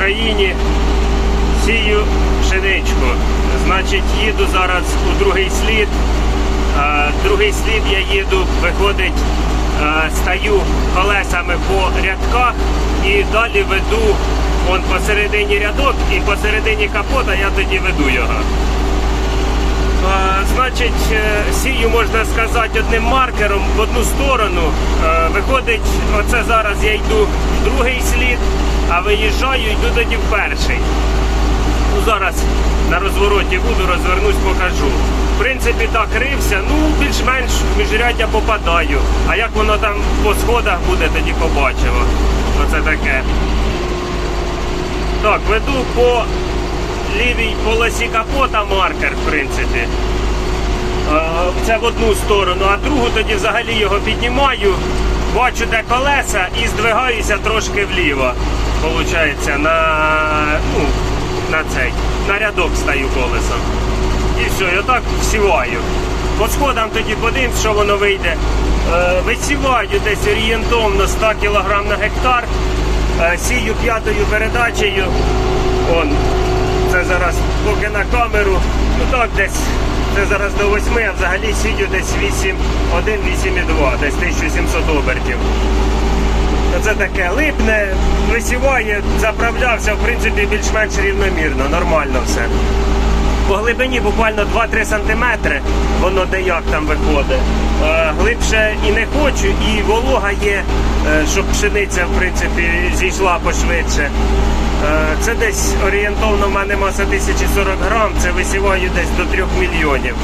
Україні. Сію пшеничку. Значить, їду зараз у другий слід. Е, Другий слід я їду, виходить, е, стаю колесами по рядках і далі веду он посередині рядок і посередині капота я тоді веду його. Е, Значить, сію можна сказати одним маркером в одну сторону. Виходить, оце зараз я йду в другий слід, а виїжджаю, йду тоді в перший. Ну, зараз на розвороті буду, розвернусь, покажу. В принципі, так рився, ну більш-менш в міжряддя попадаю. А як воно там по сходах буде, тоді побачимо. Оце таке. Так, веду по лівій полосі капота маркер, в принципі. Е, Це в одну сторону, а другу тоді взагалі його піднімаю, бачу, де колеса і здвигаюся трошки вліво. Получається, на, ну, на цей, на рядок стаю колесом. І все, я так всіваю. По сходам тоді подивимось, що воно вийде. Е, Висіваю десь орієнтовно 100 кг на гектар. Е, Сію п'ятою передачею. Он, це зараз поки на камеру. Ну так десь. Це зараз до 8, а взагалі сію десь 8, 1, 8,2, десь 1700 обертів. Це таке липне, висіває, заправлявся, в принципі, більш-менш рівномірно, нормально все. По глибині буквально 2-3 см, воно де як там виходить. Е, глибше і не хочу, і волога є, е, щоб пшениця в принципі зійшла пошвидше. Е, це десь орієнтовно в мене маса 1040 грам, це висіваю десь до 3 мільйонів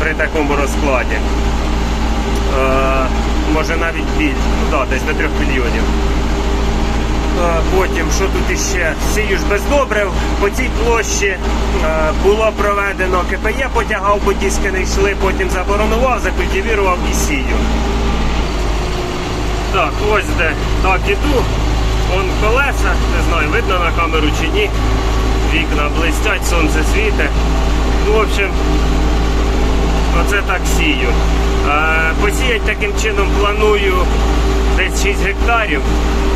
при такому розкладі. Може навіть більше, ну так, десь до 3 мільйонів. Потім, що тут іще? Сію ж без добрив. По цій площі було проведено КПЄ, потягав, бо диски не йшли, потім заборонував, закультивірував і сію. Так, ось де так іду. Вон колеса, не знаю, видно на камеру чи ні. Вікна блистять, сонце світить. Ну, в общем, Оце так сію. Посіять таким чином планую десь 6 гектарів.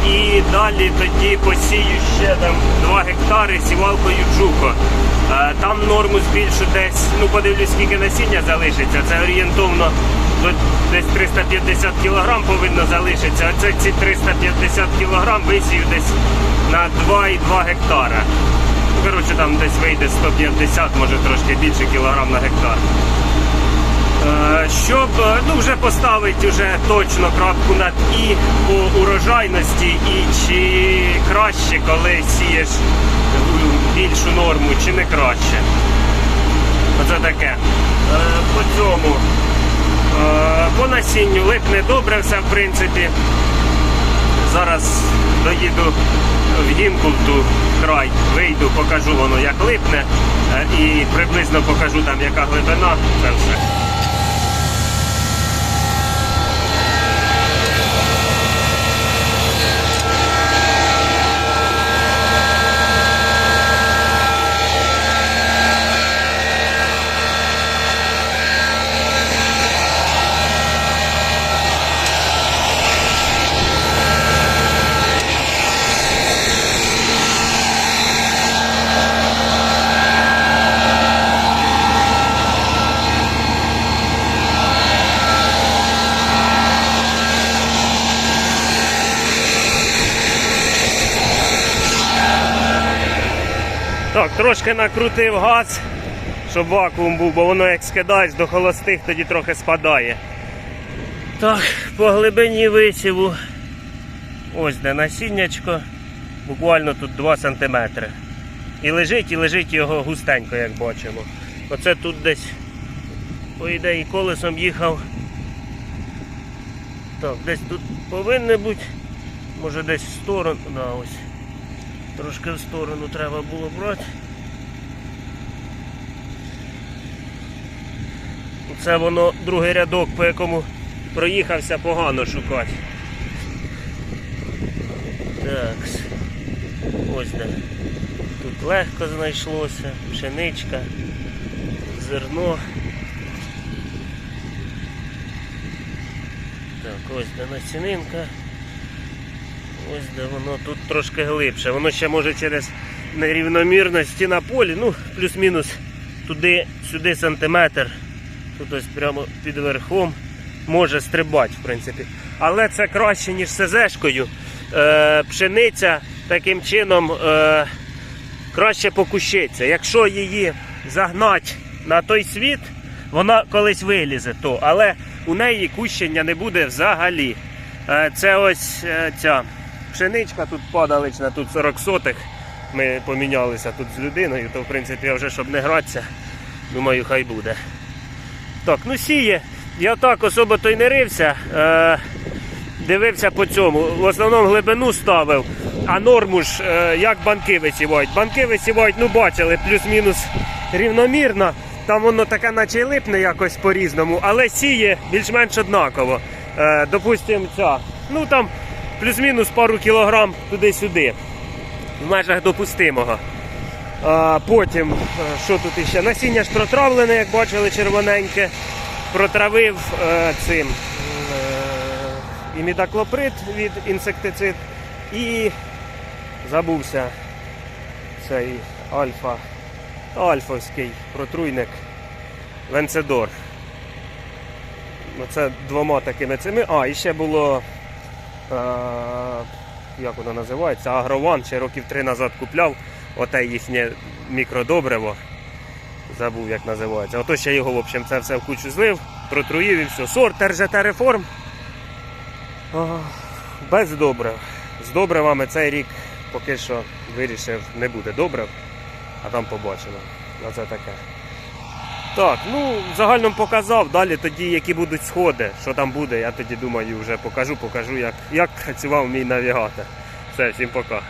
І далі тоді посію ще там 2 гектари сівалкою джуко. Е, Там норму збільшу десь, ну подивлюсь, скільки насіння залишиться. Це орієнтовно десь 350 кг повинно залишитися. А ці 350 кг висію десь на 2,2 гектара. Коротше, там десь вийде 150, може трошки більше кілограм на гектар. Е, Щоб е, ну, вже поставити вже точно крапку над і по урожайності, і чи краще, коли сієш більшу норму, чи не краще. Оце таке. Е, По цьому. По насінню липне добре все, в принципі. Зараз доїду в Гінкулту край, вийду, покажу воно як липне і приблизно покажу там яка глибина. Це все. Так, трошки накрутив газ, щоб вакуум був, бо воно як скидаєш до холостих, тоді трохи спадає. Так, по глибині висіву. Ось де насіннячко. Буквально тут 2 см. І лежить, і лежить його густенько, як бачимо. Оце тут десь, по ідеї, колесом їхав. Так, десь тут повинне бути. Може десь в сторону. Да, ось. Трошки в сторону треба було брати. Це воно другий рядок, по якому проїхався погано шукати. Так. Ось де. Тут легко знайшлося, пшеничка, зерно. Так, ось де насінинка. Ось де воно тут трошки глибше. Воно ще може через нерівномірності на полі, ну, плюс-мінус туди, сюди сантиметр. Тут ось прямо під верхом може стрибати, в принципі. Але це краще, ніж СЗшкою. Е, пшениця таким чином е, краще покущиться. Якщо її загнати на той світ, вона колись вилізе, то, але у неї кущення не буде взагалі. Е, Це ось е, ця пшеничка тут падалична, тут 40 сотих. Ми помінялися тут з людиною, то в принципі я вже щоб не гратися, думаю, хай буде. Так, ну сіє. Я так особо то й не рився. Е, дивився по цьому. В основному глибину ставив, а норму ж е, як банки висівають. Банки висівають, ну бачили, плюс-мінус рівномірно. Там воно таке наче й липне якось по-різному, але сіє більш-менш однаково. Е, допустим, ця. Ну там плюс-мінус пару кілограм туди-сюди. В межах допустимого. А, потім, е, що тут іще? Насіння ж протравлене, як бачили, червоненьке. Протравив е, цим е, від інсектицид і забувся цей альфа, альфовський протруйник Венцедор. Ну, Це двома такими цими. А, і ще було. Е, як воно називається? Агрован ще років три назад купляв. Оте їхнє мікродобриво. Забув, як називається. Ото ще його, в общем, це все в кучу злив, протруїв і все. Сорт РЖТ реформ. Без добрив. З добривами цей рік поки що вирішив не буде добрив, а там побачимо. Оце таке. Так, ну загально показав. Далі тоді, які будуть сходи, що там буде, я тоді думаю, вже покажу, покажу, як, як працював мій навігатор. Все, всім пока.